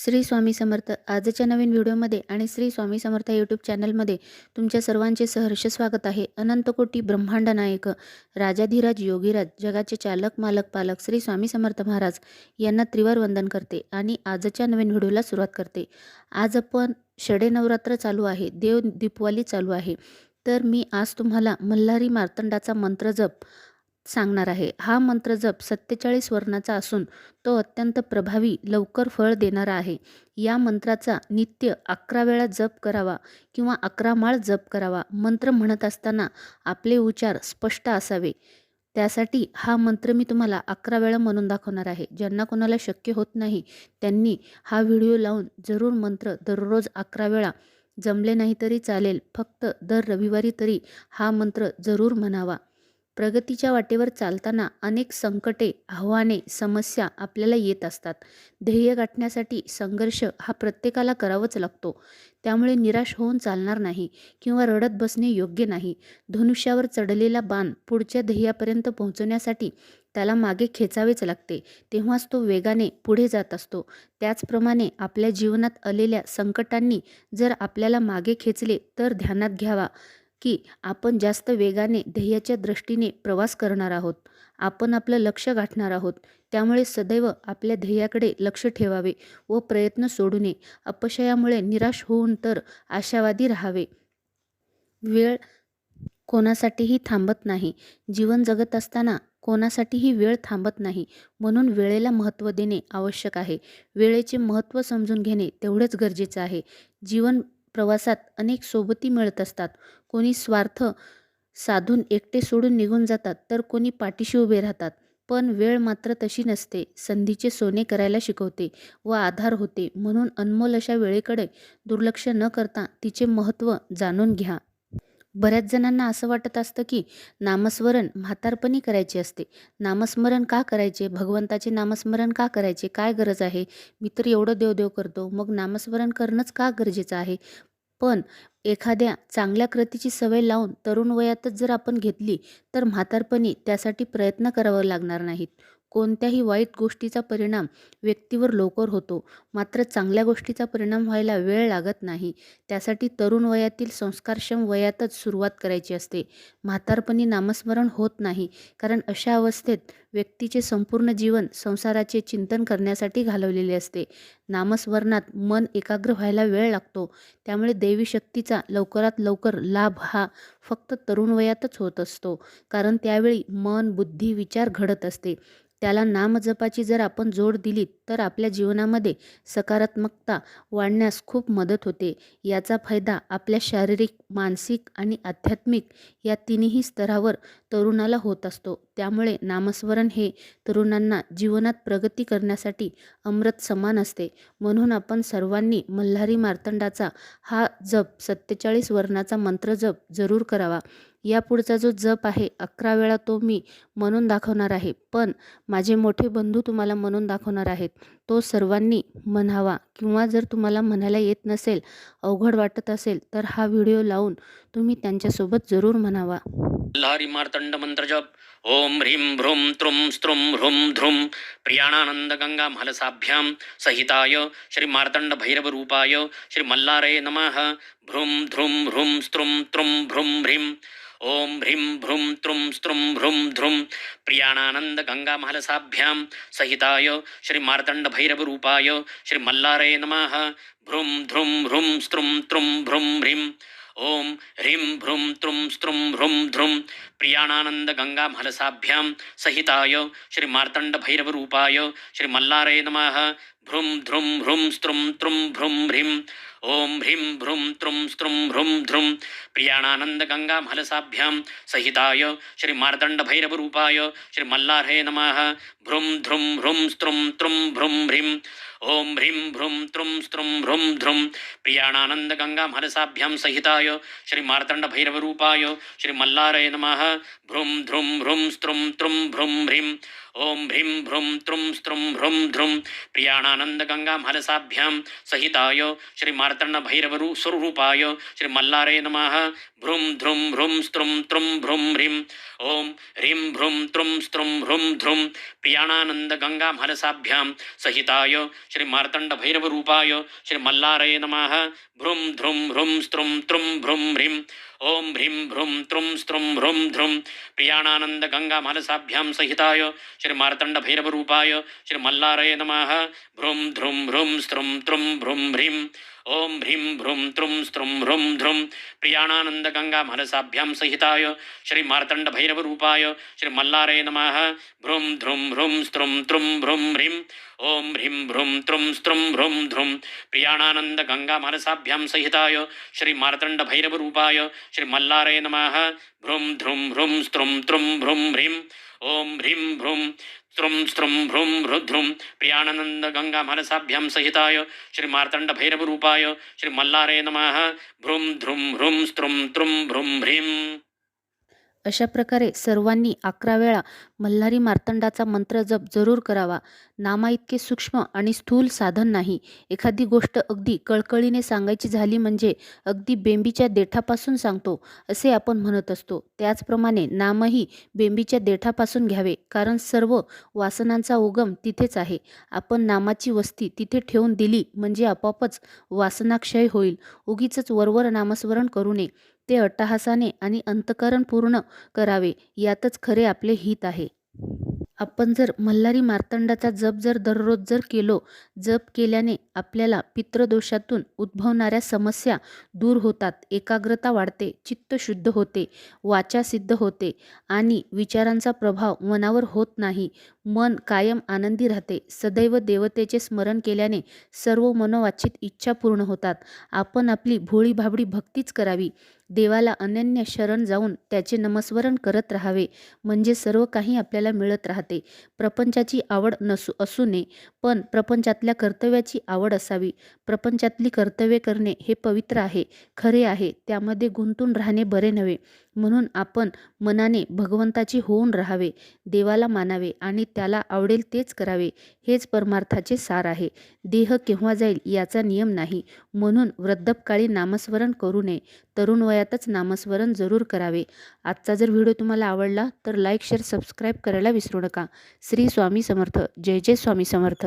श्री स्वामी समर्थ. आजच्या नवीन व्हिडिओमध्ये आणि श्री स्वामी समर्थ यूट्यूब चॅनलमध्ये तुमच्या सर्वांचे सहर्ष स्वागत आहे. अनंतकोटी ब्रह्मांड नायक राजाधिराज योगीराज जगाचे चालक मालक पालक श्री स्वामी समर्थ महाराज यांना त्रिवार वंदन करते आणि आजच्या नवीन व्हिडिओला सुरुवात करते. आज आपण षडे नवरात्र चालू आहे देव दीपवाली चालू आहे. तर मी आज तुम्हाला मल्हारी मार्तंडाचा मंत्र जप सांगणार आहे. हा मंत्र जप सत्तेचाळीस वर्णाचा असून तो अत्यंत प्रभावी लवकर फळ देणारा आहे. या मंत्राचा नित्य अकरा वेळा जप करावा किंवा अकरा माळ जप करावा मंत्र म्हणत असताना आपले उच्चार स्पष्ट असावे. त्यासाठी हा मंत्र मी तुम्हाला अकरा वेळा म्हणून दाखवणार आहे. ज्यांना कोणाला शक्य होत नाही त्यांनी हा व्हिडिओ लावून जरूर मंत्र दररोज अकरा वेळा. जमले नाही तरी चालेल. फक्त दर रविवारी तरी हा मंत्र जरूर म्हणावा. प्रगतीच्या वाटेवर चालताना अनेक संकटे आव्हाने समस्या आपल्याला येत असतात. ध्येय गाठण्यासाठी संघर्ष हा प्रत्येकाला करावाच लागतो. त्यामुळे निराश होऊन चालणार नाही किंवा रडत बसणे योग्य नाही. धनुष्यावर चढलेला बाण पुढच्या ध्येयापर्यंत पोहोचवण्यासाठी त्याला मागे खेचावेच लागते. तेव्हाच तो वेगाने पुढे जात असतो. त्याचप्रमाणे आपल्या जीवनात आलेल्या संकटांनी जर आपल्याला मागे खेचले तर ध्यानात घ्यावा. की आपण जास्त वेगाने ध्येयाच्या दृष्टीने प्रवास करणार आहोत. आपण आपलं लक्ष गाठणार आहोत. त्यामुळे सदैव आपल्या ध्येयाकडे लक्ष ठेवावे व प्रयत्न सोडू नये अपशयामुळे निराश होऊन तर आशावादी राहावे. वेळ कोणासाठीही थांबत नाही. जीवन जगत असताना कोणासाठीही वेळ थांबत नाही. म्हणून वेळेला महत्त्व देणे आवश्यक आहे. वेळेचे महत्त्व समजून घेणे तेवढेच गरजेचं आहे. जीवन प्रवासात अनेक सोबती मिळत असतात. कोणी स्वार्थ साधून एकटे सोडून निघून जातात तर कोणी पाठीशी उभे राहतात. पण वेळ मात्र तशी नसते. संधीचे सोने करायला शिकवते व आधार होते. म्हणून अनमोल अशा वेळेकडे दुर्लक्ष न करता तिचे महत्त्व जाणून घ्या. बऱ्याच जणांना असं वाटत असतं की नामस्मरण म्हातारपणी करायचे असते. नामस्मरण का करायचे? भगवंताचे नामस्मरण का करायचे? काय गरज आहे? मी तर एवढं देवदेव करतो. मग नामस्मरण करणंच का गरजेचं आहे? पण एखाद्या चांगल्या कृतीची सवय लावून तरुण वयातच जर आपण घेतली तर म्हातारपणी त्यासाठी प्रयत्न करावा लागणार नाहीत. कोणत्याही वाईट गोष्टीचा परिणाम व्यक्तीवर लवकर होतो. मात्र चांगल्या गोष्टीचा परिणाम व्हायला वेळ लागत नाही. त्यासाठी तरुण वयातील संस्कारक्षम वयातच सुरुवात करायची असते. म्हातारपणी नामस्मरण होत नाही. कारण अशा अवस्थेत व्यक्तीचे संपूर्ण जीवन संसाराचे चिंतन करण्यासाठी घालवलेले असते. नामस्मरणात मन एकाग्र व्हायला वेळ लागतो. त्यामुळे देवी शक्तीचा लवकरात लवकर लाभ हा फक्त तरुण वयातच होत असतो. कारण त्यावेळी मन बुद्धी विचार घडत असते. त्याला नामजपाची जर आपण जोड दिली तर आपल्या जीवनामध्ये सकारात्मकता वाढण्यास खूप मदत होते. याचा फायदा आपल्या शारीरिक मानसिक आणि आध्यात्मिक या तिन्ही स्तरावर तरुणाला होत असतो. त्यामुळे नामस्मरण हे तरुणांना जीवनात प्रगती करण्यासाठी अमृत समान असते. म्हणून आपण सर्वांनी मल्हारी मार्तंडाचा हा जप सत्तेचाळीस वर्णाचा मंत्रजप जरूर करावा. या पुढचा जो जप आहे अकरा वेळा तो मी म्हणून दाखवणार आहे. पण माझे मोठे बंधू तुम्हाला म्हणून दाखवणार आहेत. तो सर्वांनी म्हणावा किंवा जर तुम्हाला म्हणायला येत नसेल अवघड वाटत असेल तर हा व्हिडिओ लावून तुम्ही त्यांच्यासोबत जरूर म्हणावा. लहरी मार्तंड मंत्र जप. ओम ह्रीं भ्रूं त्रुं स्त्रुं ह्रुं ध्रुं प्रियाणानंद गंगा महलसाभ्यां सहिताय. श्री मार्तंड भैरव रूपाय. श्री मल्लारे नमः. भ्रुं ध्रुं ह्रुं स्त्रुं त्रुं भ्रुं ह्रीं. ओम ह्रीं भ्रुं त्रुं स्त्रुं भ्रुं ध्रुं प्रियाणानंद गंगा महलसाभ्यां सहिताय. श्री मार्तंड भैरवरूपाय रूपाय नमः। भ्रूं ध्रुं ह्रुं स्त्रुं त्रुं भ्रुं ह्रीं। ॐ ह्रीं भ्रुं त्रुं स्त्रुं ह्रुं ध्रुं। प्रियाणानन्दगङ्गामहलसाभ्यां सहिताय श्रीमार्तण्डभैरवरूपाय मार्तंड नमः। भ्रूं ध्रुं ह्रुं स्त्रुं त्रुं भ्रुं ह्रीं। ओम ह्रीं भ्रूं त्रुं स्त्रुं ह्रुं ध्रुं। प्रियाणानंद गंगा सहिताय श्री मार्तंड भैरव रूपाय श्री मल्लारे नमः। भ्रूं ध्रुं ह्रुं स्त्रुं त्रुं भ्रुं ह्रीं। ओम ह्रीं भ्रूं त्रुं स्त्रुं ह्रुं ध्रुं प्रियाणानंद गंगा महलसाभ्यां सहिताय श्री मार्तंड भैरव रूपाय श्री मल्लारे नमः भ्रूं ध्रुं ह्रुं स्त्रुं त्रुं भ्रुं ह्रीं ओम ह्रीं भ्रूं त्रुं स्त्रुं ह्रुं ध्रुं प्रियाणानंद गंगा महलसाभ्यां सहिताय श्री मार्तंड भैरव स्वरूपाय श्री मल्लारे नमः भ्रूं ध्रुं भ्रूं स्त्रुं त्रुं भ्रूं ह्रीं। ॐ ह्रीं भ्रूं त्रुं स्त्रुं भ्रूं ध्रुं प्रियाणानन्दगङ्गामहलसाभ्यां सहिताय श्रीमार्तण्डभैरवरूपाय श्रीमल्लारये नमः। भ्रूं ध्रुं भ्रूं स्त्रुं त्रुं भ्रूं ह्रीं। ॐ ह्रीं भ्रूं त्रुं स्त्रुं भ्रूं ध्रुं। प्रियाणानन्दगङ्गामहलसाभ्यां सहिताय। श्रीमार्तण्डभैरवरूपाय श्रीमल्लारये नमः। भ्रूं ध्रुं भ्रूं स्त्रुं त्रुं भ्रूं ह्रीं। ॐ ह्रीं भ्रूं त्रुं स्त्रुं भ्रूं ध्रुं। प्रियाणानन्दगङ्गामहलसाभ्यां सहिताय। श्रीमार्तण्डभैरवरूपाय श्रीमल्लारये नमः। भ्रूं ध्रुं भ्रूं स्त्रुं त्रुं भ्रूं ह्रीं। ॐ ह्रीं भ्रूं त्रुं स्त्रुं भ्रूं ध्रुं। प्रियाणानन्दगङ्गामहलसाभ्यां सहिताय। श्रीमार्तण्डभैरवरूपाय श्रीमल्लारये नमः भ्रूं ध्रुं भ्रूं स्त्रुं त्रुं भ्रूं ह्रीं ॐ ह्रीं भ्रूं स्त्रुं स्त्रुं भ्रूं रुध्रुं प्रियानन्दगङ्गामहलसाभ्यां सहिताय श्रीमार्तण्डभैरवरूपाय श्रीमल्लारये नमः भ्रूं ध्रुं भ्रूं स्त्रुं त्रुं भ्रूं ह्रीं अशा प्रकारे सर्वांनी अकरा वेळा मल्हारी मार्तंडाचा मंत्र जप जरूर करावा. नामा इतके सूक्ष्म आणि स्थूल साधन नाही. एखादी गोष्ट अगदी कळकळीने सांगायची झाली म्हणजे अगदी बेंबीच्या देठापासून सांगतो असे आपण म्हणत असतो. त्याचप्रमाणे नामही बेंबीच्या देठापासून घ्यावे कारण सर्व वासनांचा उगम तिथेच आहे. आपण नामाची वस्ती तिथे ठेवून दिली म्हणजे आपोआपच वासनाक्षय होईल. उगीच वरवर नामस्मरण करू नये. ते अट्टहासाने आणि अंतकरण पूर्ण करावे यातच खरे आपले हित आहे. आपण जर मल्हारी मार्तंडाचा जप जर दररोज जर केलो जप केल्याने आपल्याला पितृदोषातून उद्भवणाऱ्या समस्या दूर होतात एकाग्रता वाढते चित्त शुद्ध होते वाचा सिद्ध होते आणि विचारांचा प्रभाव मनावर होत नाही मन कायम आनंदी राहते सदैव देवतेचे स्मरण केल्याने सर्व मनोवाचित इच्छा पूर्ण होतात. आपण आपली भोळी भाबडी भक्तीच करावी देवाला अनन्य शरण जाऊन त्याचे नमस्मरण करत राहावे. म्हणजे सर्व काही आपल्याला मिळत राहते. प्रपंचाची आवड नसू असू नये पण प्रपंचातल्या कर्तव्याची आवड असावी. प्रपंचातली कर्तव्ये करणे हे पवित्र आहे खरे आहे त्यामध्ये गुंतून राहणे बरे नव्हे. म्हणून आपण मनाने भगवंताची होऊन राहावे देवाला मानावे आणि त्याला आवडेल तेच करावे हेच परमार्थाचे सार आहे. देह केव्हा जाईल याचा नियम नाही. म्हणून वृद्धपकाळी नामस्मरण करू नये. तरुण वयातच नामस्मरण जरूर करावे. आजचा जर व्हिडिओ तुम्हाला आवडला तर लाईक शेअर सबस्क्राईब करायला विसरू नका. श्री स्वामी समर्थ. जय जय स्वामी समर्थ.